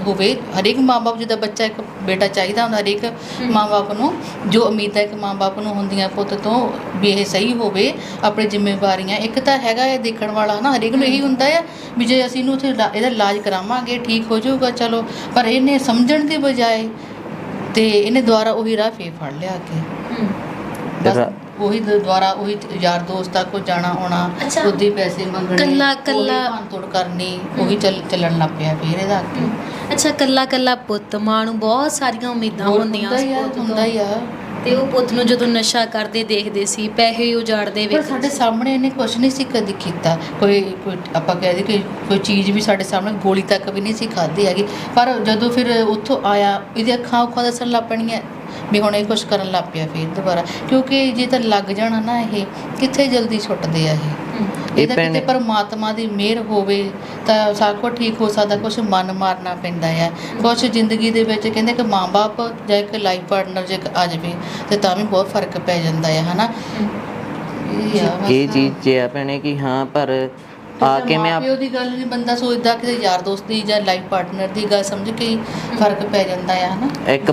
ਹੋਵੇ। ਹਰੇਕ ਮਾਪੇ ਜਿਹਦਾ ਬੱਚਾ ਇੱਕ ਬੇਟਾ ਚਾਹੀਦਾ ਹੁੰਦਾ ਹਰੇਕ ਮਾਪੇ ਨੂੰ ਜੋ ਉਮੀਦਾਂ ਇੱਕ ਮਾਪੇ ਨੂੰ ਹੁੰਦੀਆਂ ਪੁੱਤ ਤੋਂ ਵੀ ਇਹ ਸਹੀ ਹੋਵੇ ਆਪਣੀ ਜ਼ਿੰਮੇਵਾਰੀਆਂ। ਇੱਕ ਤਾਂ ਹੈਗਾ ਇਹ ਦੇਖਣ ਵਾਲਾ ਨਾ ਹਰੇਕ ਨੂੰ ਇਹੀ ਹੁੰਦਾ ਆ ਵੀ ਜੇ ਅਸੀਂ ਇਹਨੂੰ ਉੱਥੇ ਇਹਦਾ ਇਲਾਜ ਕਰਾਵਾਂਗੇ ਠੀਕ ਹੋ ਜਾਊਗਾ ਚਲੋ। ਪਰ ਇਹਨੇ ਸਮਝਣ ਦੀ ਬਜਾਏ ਤੇ ਇਹਨੇ ਦੁਬਾਰਾ ਉਹੀ ਰਾਹ ਫੇਰ ਫੜ ਲਿਆ ਬਸ ਰਾ- ਉਹੀ ਦ- ਦੁਬਾਰਾ ਉਹੀ ਯਾਰ ਦੋਸਤਾਂ ਕੋ ਜਾਣਾ ਆਉਣਾ ਅੱਛਾ। ਉਹਦੇ ਪੈਸੇ ਮੰਗਣੇ ਕੱਲਾ- ਕੱਲਾ- ਤੋੜ ਕਰਨੀ ਉਹੀ ਚੱਲ ਚੱਲਣ ਲੱਗ ਪਿਆ ਫੇਰ ਇਹਦਾ ਅੱਗੇ। ਅੱਛਾ ਕੱਲਾ ਕੱਲਾ ਪੁੱਤ ਮਾਂ ਨੂੰ ਬਹੁਤ ਸਾਰੀਆਂ ਉਮੀਦਾਂ ਹੁੰਦੀਆਂ ਹੁੰਦਾ ਤੋਂ। ਹੁੰਦਾ ਹੀ ਆ। ਤੇ ਉਹ ਪੁੱਤ ਨੂੰ ਜਦੋਂ ਨਸ਼ਾ ਕਰਦੇ ਦੇਖਦੇ ਸੀ ਪੈਸੇ ਉਜਾੜਦੇ ਪਰ ਵੇਖ ਸਾਡੇ ਸਾਹਮਣੇ ਇਹਨੇ ਕੁਝ ਨਹੀਂ ਸੀ ਕਦੀ ਕੀਤਾ। ਕੋਈ ਕੋਈ ਆਪਾਂ ਕਹਿ ਦਈਏ ਕਿ ਕੋਈ ਚੀਜ਼ ਵੀ ਸਾਡੇ ਸਾਹਮਣੇ ਗੋਲੀ ਤੱਕ ਵੀ ਨਹੀਂ ਸੀ ਖਾਧੀ ਹੈਗੀ। ਪਰ ਜਦੋਂ ਫਿਰ ਉੱਥੋਂ ਆਇਆ ਇਹਦੀ ਅੱਖਾਂ ਉੱਖਾਂ ਦੱਸਣ ਲੱਗ ਪਣੀਆਂ। ਵੀ ਹੁਣ ਇਹ ਕੁਝ ਕਰਨ ਲੱਗ ਪਿਆ ਫਿਰ ਦੁਬਾਰਾ। ਕਿਉਂਕਿ ਜੇ ਤਾਂ ਲੱਗ ਜਾਣਾ ਨਾ ਇਹ ਕਿੱਥੇ ਜਲਦੀ ਛੁੱਟਦੇ ਆ ਇਹ। ਇਹਦਾ ਕਿਤੇ ਪਰਮਾਤਮਾ ਦੀ ਮਿਹਰ ਹੋਵੇ ਤਾਂ ਸਭ ਕੁਝ ਠੀਕ ਹੋ ਸਕਦਾ ਕੁਝ ਮਨ ਮਾਰਨਾ ਪੈਂਦਾ ਆ। ਕੁਝ ਜ਼ਿੰਦਗੀ ਦੇ ਵਿੱਚ ਕਹਿੰਦੇ ਕਿ ਮਾਂ-ਬਾਪ ਜਾਂ ਇੱਕ ਲਾਈਫ ਪਾਰਟਨਰ ਜੇ ਆ ਜਾਵੇ ਤੇ ਤਾਂ ਵੀ ਬਹੁਤ ਫ਼ਰਕ ਪੈ ਜਾਂਦਾ ਹੈ ਹਨਾ? ਇਹ ਚੀਜ਼ 'ਚ ਆ ਭੈਣੇ ਕਿ ਹਾਂ ਪਰ ਆ ਕੇ ਮੈਂ ਆਪ- ਮਾਂ-ਪਿਓ ਦੀ ਗੱਲ ਨਹੀਂ ਬੰਦਾ ਸੋਚਦਾ ਕਿ ਯਾਰ ਦੋਸਤ ਦੀ ਜਾਂ ਲਾਈਫ ਪਾਰਟਨਰ ਦੀ ਗੱਲ ਸਮਝ ਕੇ ਹੀ ਫ਼ਰਕ ਪੈ ਜਾਂਦਾ ਆ ਹਨਾ? ਇੱਕ